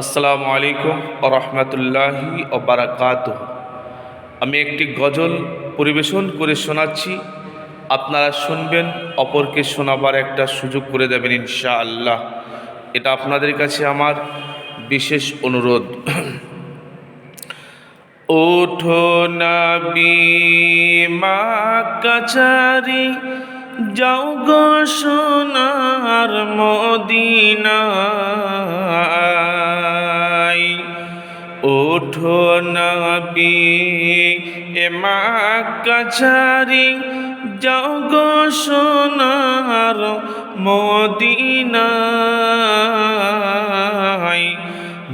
আসসালামু আলাইকুম ও রহমতুল্লাহি বারাকাত আমি একটি গজল পরিবেশন করে শোনাচ্ছি। আপনারা শুনবেন, অপরকে শোনাবার একটা সুযোগ করে দেবেন ইনশাআল্লাহ। এটা আপনাদের কাছে আমার বিশেষ অনুরোধ। ওঠো নবী, মা কাছারি যাও গো সোনার এ মা কাছারি যাও সোনার মদিনায়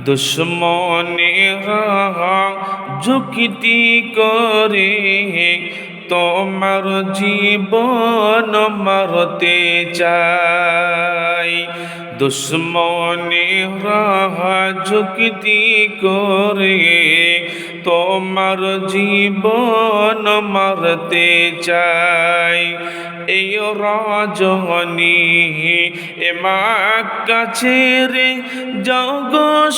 দুশ্মনেরা ঝুঁকিটি করে তোমার জীবন মারতে চাই। দুশ্মনেরা ঝুঁকিটি করে তোমার জীবন মারতে চাই। এই রজনী এ কাছে রে, জগ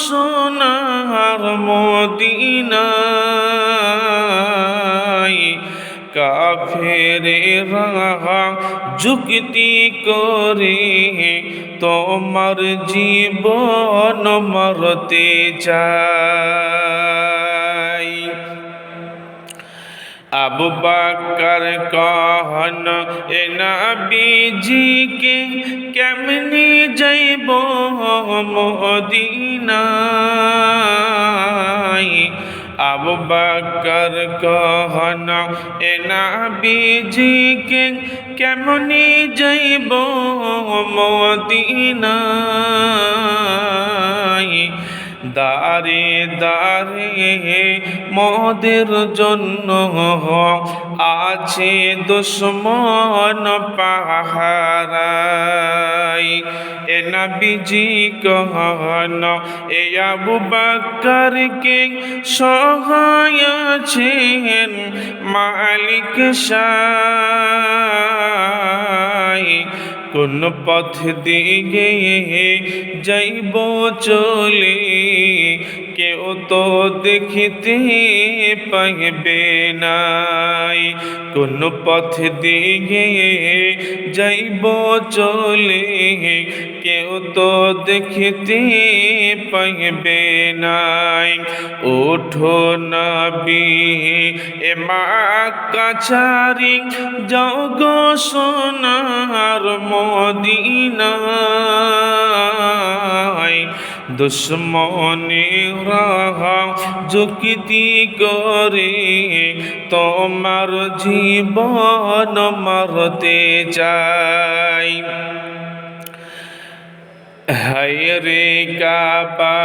সোনার মদিনায়। কাফেরে রাহা যুক্তি করে তোমার জীবন মরতে চাই। আবু বাকর কহন, এ নবীজিকে কেমনি যাইব মদিনায়? আবু বাকর কহন, এ নবীজিকে কেমনি যাইব মদিনায়? দারে দারে মদের জন্য আছে দুশ্মন পাহারাই। এ নবীজি কহন, এ আবু বাক্কারকে সহায় আছেন মালিক শাহ কোন পথ দিয়ে যাইব চলে। কেউ তো দেখিতে পাইবে নাই কোন পথ দিয়ে যাইব চলে কেউ তো দেখিতে পাইবে নাই ওঠো নবী এ মা কাছারি জগ সোনার মদিনায় দুশ্মনে রাহা যুক্তি করে তোমার জীবন মারতে চাই। হায় রে কাবা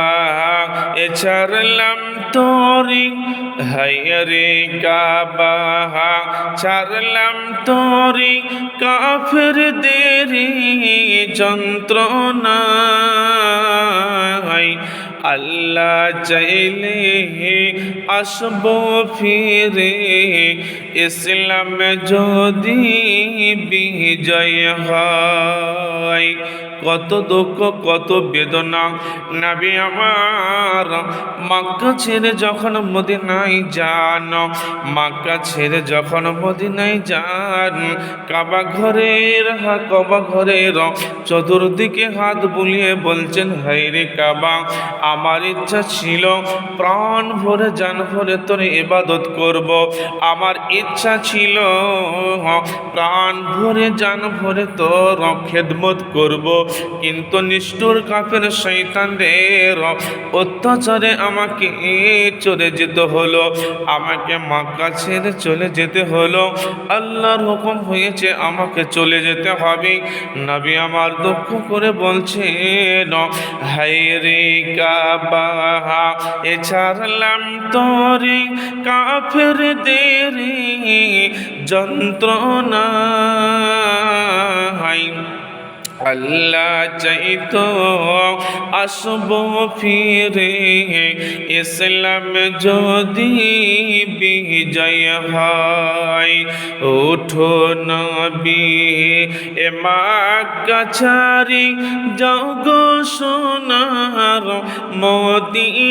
ছাড়লাম তোরি। হায় রে কাবা, ছাড়লাম তোরি। কাফের দেরি, যন্ত্রণা। আল্লাহ চাইলে আসব ফিরে। ইসলাম যদি বিজয় হয় কত দুঃখ, কত বেদনা। নাবি আমার মাক্কা ছেড়ে যখন মদিনায় যান, মাক্কা ছেড়ে যখন মদিনায় যান, কাবা ঘরের হা, কাবা ঘরের চতুর্দিকে হাত বুলিয়ে বলছেন হাইরে কাবা, আমার ইচ্ছা ছিল প্রাণ ভরে, জান ভরে তোর ইবাদত করব। আমার ইচ্ছা ছিল প্রাণ ভরে, জান ভরে তোর খেদমত করব। কিন্তু নিষ্ঠুর কাফের শৈতানদের অত্যাচারে আমাকে চলে যেতে হলো, আমাকে মাক্কা ছেড়ে চলে যেতে হলো। আল্লাহর হুকুম হয়েছে আমাকে চলে যেতে হবে। নবী আমার দুঃখ করে বলছেন হাই রে কাবা, এ ছাড়লাম তোরে কাফের দেরি যন্ত্রণা হাই আল্লাহ চাইতো আসব ফিরে। ইসলাম যদি বিজয় হয়, ওঠো নবী, এ মাকাছারি জগ সোনার মদিনায়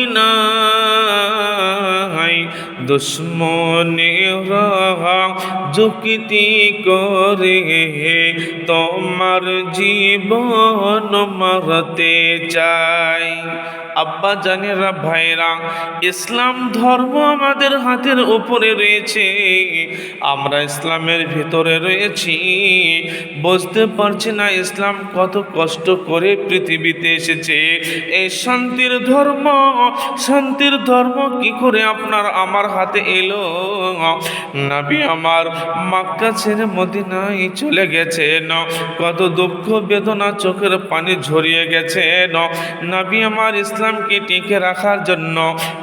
দুশ্মনের যুক্তি করে তোমার জীবন মারতে চাই। আব্বা জানেরা ভাইরা, ইসলাম ধর্ম আমাদের হাতের উপরে রয়েছে। আমরা ইসলামের ভিতরে রয়েছি। বুঝতে পারছি না ইসলাম কত কষ্ট করে পৃথিবীতে এসেছে। এই শান্তির ধর্ম শান্তির ধর্ম কি করে আপনার আমার হাতে এলো? নাবি আমার মাক্কা ছেড়ে মদিনায় চলে গেছেন। কত দুঃখ বেদনা চোখের পানি ঝরিয়ে গেছেন। নাবি আমার ইসলামকে টিকে রাখার জন্য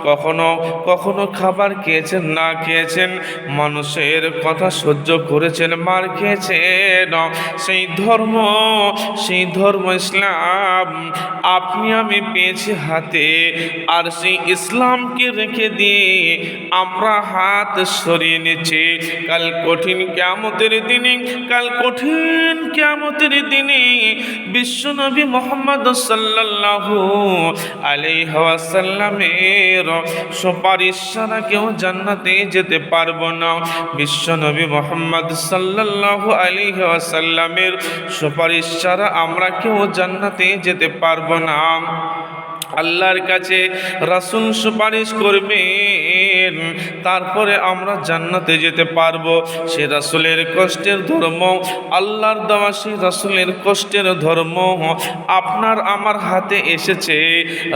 কখনো কখনো খাবার খেয়েছেন, না খেয়েছেন, মানুষের কথা সহ্য করেছেন, মার খেয়েছেন। সেই ধর্ম সেই ধর্ম ইসলাম আপনি আমি পেয়েছি হাতে, আর সেই ইসলামকে রেখে দিয়ে আমরা হাত সরিয়ে নিচ্ছি। কাল কঠিন কেমতের দিনে, কাল কঠিন কেমতের দিনে বিশ্বনবী মোহাম্মদ সাল্লাল্লাহু আলাইহি সুপারিশ ছাড়া কেউ জান্নাতে যেতে পারব না। বিশ্বনবী মোহাম্মদ সাল্লাল্লাহু আলাইহি ওয়াসাল্লামের সুপারিশ ছাড়া আমরা কেউ জান্নাতে যেতে পারব না। আল্লাহর কাছে রাসুল সুপারিশ করবেন, তারপরে আমরা জান্নাতে যেতে পারব। সে রাসুলের কষ্টের ধর্ম, আল্লাহর দেওয়া সেই রাসুলের কষ্টের ধর্ম আপনার আমার হাতে এসেছে।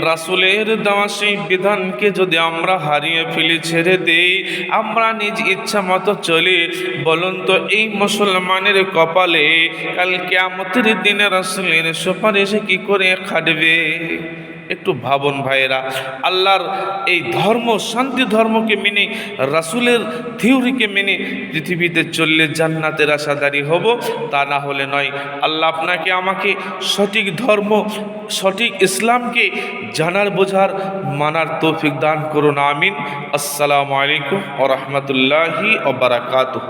রাসুলের দেওয়া সেই বিধানকে যদি আমরা হারিয়ে ফেলি, ছেড়ে দেই, আমরা নিজ ইচ্ছা মতো চলি। বলুন তো, এই মুসলমানের কপালে কাল কেমতের দিনে রাসুলের সুপারিশে কি করে খাটবে? একটু ভাবন ভাইয়েরা, আল্লাহর এই ধর্ম, শান্তি ধর্মকে মেনে, রাসুলের থিওরিকে মেনে পৃথিবীতে চললে জান্নাতের আশাদারি হব, তা না হলে নয়। আল্লাহ আপনাকে আমাকে সঠিক ধর্ম, সঠিক ইসলামকে জানার, বোঝার, মানার তৌফিক দান করুন, আমিন। আসসালামু আলাইকুম ও রহমতুল্লাহি ও বারাকাতুহ।